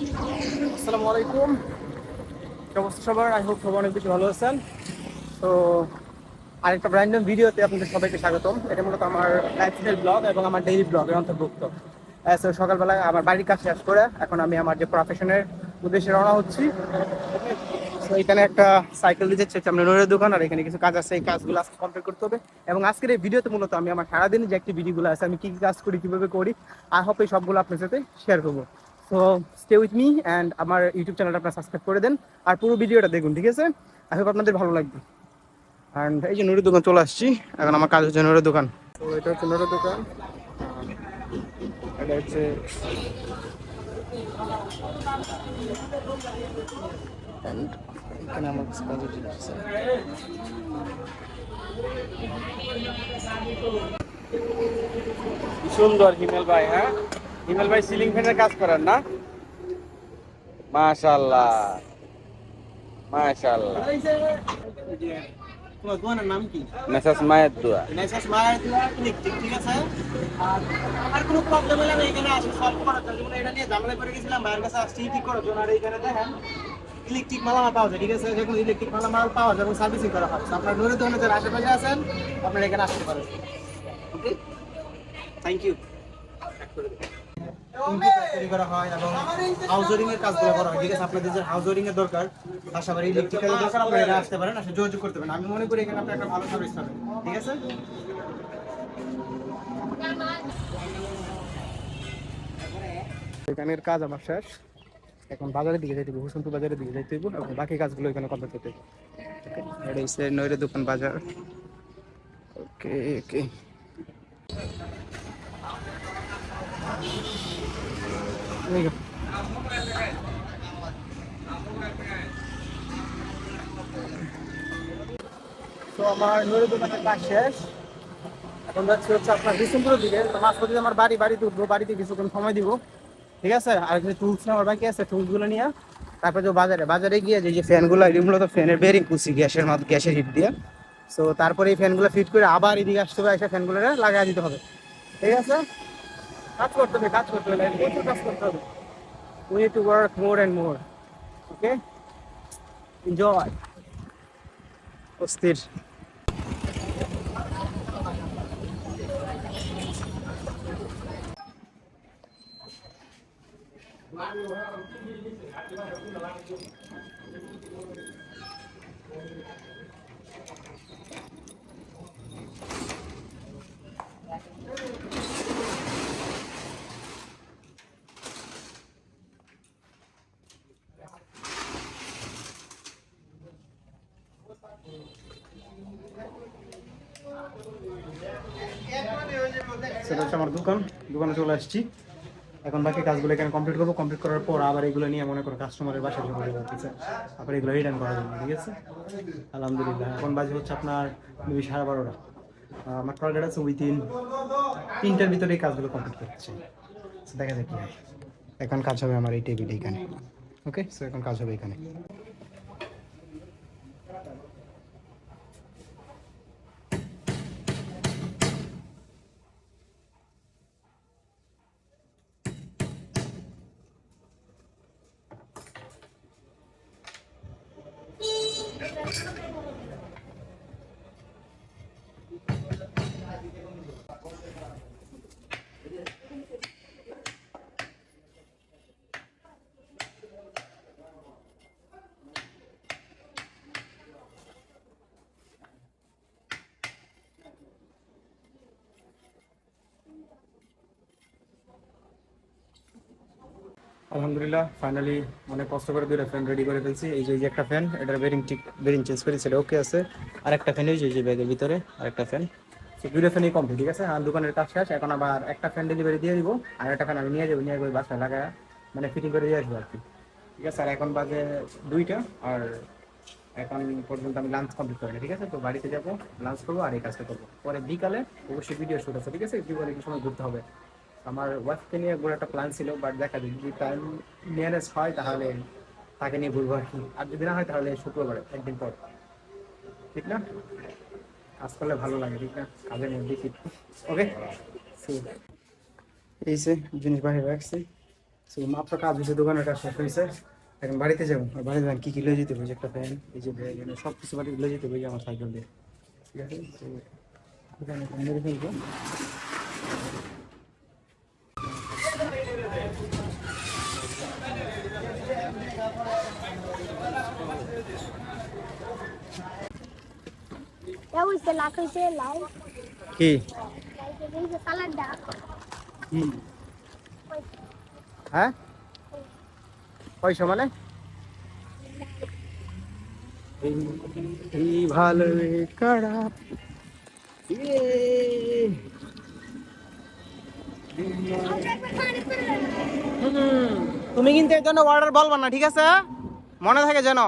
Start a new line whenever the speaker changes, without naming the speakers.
আসসালামু আলাইকুম। অবস্থা সবার? আই হোপ সবাই অনেক বেশি ভালো আছেন। তো আরেকটা ব্র্যান্ডম ভিডিওতে আপনাদের সবাইকে স্বাগতম। এটা মূলত আমার লাইফস্টাইল ব্লগ এবং আমার ডেইলি ব্লগের অন্তর্ভুক্ত। সকালবেলায় আমার বাড়ির কাজ শেষ করে এখন আমি আমার যে প্রফেশনের উদ্দেশ্যে রওনা হচ্ছি। তো এখানে একটা সাইকেল দিয়ে যাচ্ছে সামনে নোরের দোকান, আর এখানে কিছু কাজ আছে, এই কাজগুলো আজকে কমপ্লিট করতে হবে। এবং আজকের এই ভিডিওতে মূলত আমি আমার সারাদিন যে অ্যাক্টিভিটিগুলো আছে, আমি কি কি কাজ করি, কীভাবে করি আর হোপ এই সবগুলো আপনার সাথে শেয়ার করব। So stay with me and আমার ইউটিউব চ্যানেলটা আপনার সাবস্ক্রাইব করে দেন। আর পুরো ভিডিওটা দেখুন ঠিক আছে? আই হোপ আপনাদের ভালো লাগবে। অ্যান্ড এই যে নুরের দোকান চলে আসছি। এখন আমার কাজ হচ্ছে নুরের দোকান। তো এটা হচ্ছে নুরের দোকান। এটা হচ্ছে এখানে আমার সুন্দর হিমেল ভাই হ্যাঁ? হিমেল ভাই সিলিং ফ্যানের কাজ করেন না? মাশাআল্লাহ। মাশাআল্লাহ।
তোমার দোকানের নাম কি?
মেসাজ মায়ের দোয়া।
নাইসাস মায়ের দোয়া ঠিক আছে? আর কোনো প্রবলেম হলে আমি এখানে আসি সলভ করার জন্য। এটা নিয়ে ঝামেলা করে গেছিলাম ভাইয়ের কাছে আসছি ঠিক করার জন্য? আর এইখানে দেখেন ইলেকট্রিক মালামাল পাওয়া যায় ঠিক আছে? যখন ইলেকট্রিক মালামাল পাওয়া যায় এবং সার্ভিসিং করা হয়। আপনার নূরের দোকানে যারা আশেপাশে আছেন আপনারা এখানে আসতে পারেন। ওকে থ্যাংক ইউ তৈরি করা হয় এবং হাউজারিং এর কাজগুলো করা হয়। ঠিক আছে আপনাদের যে হাউজারিং এর দরকার পাশাপাশি ইলেকট্রিক্যাল দরকার আপনারা এখানে আসতে পারেন আসে যোগাযোগ করতে পারেন। আমি মনে করি এখানে আপনি একটা ভালো সার্ভিস পাবেন ঠিক আছে?
এখানের কাজ আমার শেষ। এখন বাজারের দিকে যাইতে হোসেনপুর বাজারের দিকে যাইতে এবং বাকি কাজগুলো এখানে কমপ্লিট করতে হবে এটা হচ্ছে নইরে দোকান বাজার। ওকে ওকে। তো আমার নইরে দোকানের শেষ। এখন যাচ্ছি হচ্ছে আপনার বিষ্ণুপুরের দিকে। তো মাঝপথে আমার বাড়ি, বাড়িতে উঠবো, বাড়িতে কিছুক্ষণ সময় দিব। ঠিক আছে? আর কিছু টুলস আমার বাকি আছে টুলসগুলো নিয়ে। তারপরে যে বাজারে। বাজারে গিয়ে যে ফ্যানগুলো এগুলো তো ফ্যানের বেরিং করছি গ্যাসের মাধ্যমে, গ্যাসের হিট দিয়ে। সো তারপরে এই ফ্যানগুলো ফিট করে আবার এদিকে আসতে হবে, এসে ফ্যানগুলো লাগাই দিতে হবে। ঠিক আছে? কাজ করতে হবে, কাজ করতে হবে like প্রচুর কাজ করতে হবে। We need to work more and more okay enjoy অস্থির। সেটা হচ্ছে আমার দোকান। দোকানে চলে আসছি। এখন বাকি কাজগুলো এখানে কমপ্লিট করব। কমপ্লিট করার পর আবার এগুলো নিয়ে মনে করো কাস্টমারের বাসায় জমা ঠিক আছে আবার এগুলো রিটার্ন করার জন্য ঠিক আছে? আলহামদুলিল্লাহ। এখন বাজে হচ্ছে আপনার দুই সাড়ে বারোটা। আমার টার্গেট আছে উইথিন তিনটার ভিতরে এই কাজগুলো কমপ্লিট করতে দেখা যাক কি এখন কাজ হবে আমার এই টেবিলে এখানে। ওকে সো এখন কাজ হবে এখানে। Gracias. আলহামদুলিল্লাহ ফাইনালি অনেক কষ্ট করে দুইটা ফ্যান রেডি করে ফেলছি। এই যে একটা ফ্যান এটার বেরিং ঠিক বেরিং চেঞ্জ করেছি সেটা ওকে আছে। আর একটা ফ্যান এই যে ব্যাগের ভিতরে আর একটা ফ্যান দুইটা ফ্যানই কমপ্লিট ঠিক আছে? আর দোকানের কাজ শেষ, এখন আবার একটা ফ্যান ডেলিভারি দিয়ে দিব, আর একটা ফ্যান আমি নিয়ে যাব, নিয়ে গিয়ে বাসায় লাগায় মানে ফিটিং করে দিয়ে আসব আর কি। ঠিক আছে? আর এখন বাজে দুইটা, আর এখন পর্যন্ত আমি লাঞ্চ কমপ্লিট করিনি, ঠিক আছে? তো বাড়িতে যাব লাঞ্চ করব, আর এই কাজটা করব। পরে বিকালে অবশ্যই ভিডিও শুট আছে, ঠিক আছে? কিছু সময় ঘুরতে হবে। আমার ওয়াইফকে নিয়ে ঘোরার একটা প্ল্যান ছিল বাট দেখা যায় যদি টাইম নিয়ারেস্ট হয় তাহলে তাকে নিয়ে ঘুরবো আর কি। আর যদি না হয় তাহলে শুক্রবারে, একদিন পর। ঠিক না? কাজ করলে ভালো লাগে, ঠিক না? কাজের মধ্যে ঠিক ওকে এই যে জিনিস বাইরে রাখছি। সেই মাত্র কাজ হয়েছে, দোকানের কাজ শেষ হয়েছে। এখন বাড়িতে যাব। আর বাড়িতে যান কী কী লয়ে যেতে হবে? একটা ফ্যান এই যে সব কিছু বাড়ি লয়ে যেতে হবে আমার সাইকেল দিয়ে। ঠিক আছে? তো মেরে ফেলব?
Ya wis la ko se lai.
কি
Lai ke ni salat dah.
কি হ্যাঁ পয়সা মানে এই- এই ভালো খারাপ ইয়ে।
তুমি কিন্তু এর জন্য অর্ডার বলবা না ঠিক আছে? মনে থাকে যেন।